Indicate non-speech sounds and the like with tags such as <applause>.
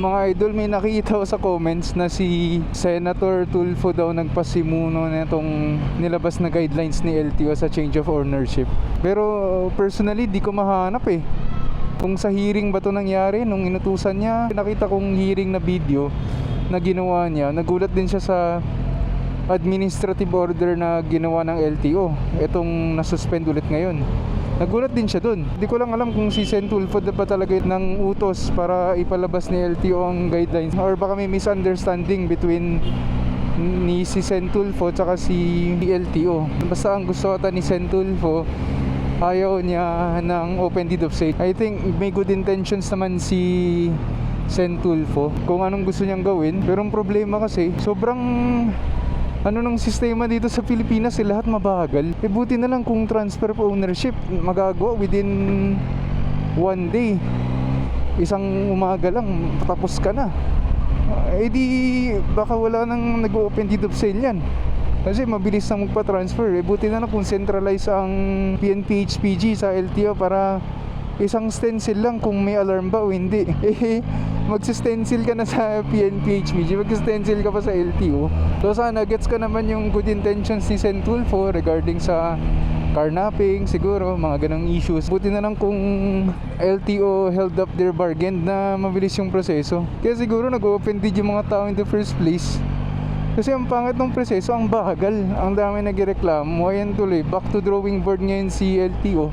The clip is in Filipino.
Mga idol, may nakita ko sa comments na si Senator Tulfo daw nagpasimuno na itong nilabas na guidelines ni LTO sa change of ownership. Pero personally, di ko mahanap eh. Kung sa hearing ba to nangyari, nung inutusan niya, nakita kong hearing na video na ginawa niya. Nagulat din siya sa administrative order na ginawa ng LTO. Itong nasuspend ulit ngayon. Nagulat din siya dun. Di ko lang alam kung si Sen Tulfo ba talaga ng utos para ipalabas ni LTO ang guidelines or baka may misunderstanding between ni si Sen Tulfo tsaka si LTO. Basta ang gusto ata ni Sen Tulfo ayaw niya ng open deed of sale. I think may good intentions naman si Sen Tulfo kung anong gusto niyang gawin. Pero ang problema kasi, sobrang ano ng sistema dito sa Pilipinas, eh, lahat mabagal. E buti na lang kung transfer of ownership magagawa within one day. Isang umaga lang, tapos ka na. Eh di, baka wala nang nag-open of sale yan. Kasi mabilis na magpa-transfer. Eh, buti na lang kung centralize ang PNP HPG sa LTO para isang stencil lang kung may alarm ba o hindi. <laughs> Eh, magsistencil ka na sa PNP HPG, magsistencil ka pa sa LTO. So sana gets ka naman yung good intentions ni Sen Tulfo regarding sa carnapping, siguro, mga ganong issues. Buti na lang kung LTO held up their bargain na mabilis yung proseso. Kaya siguro nag-open deed yung mga tao in the first place. Kasi ang pangit ng proseso, ang bagal. Ang dami nagreklamo. Ayan tuloy, back to drawing board ngayon si LTO.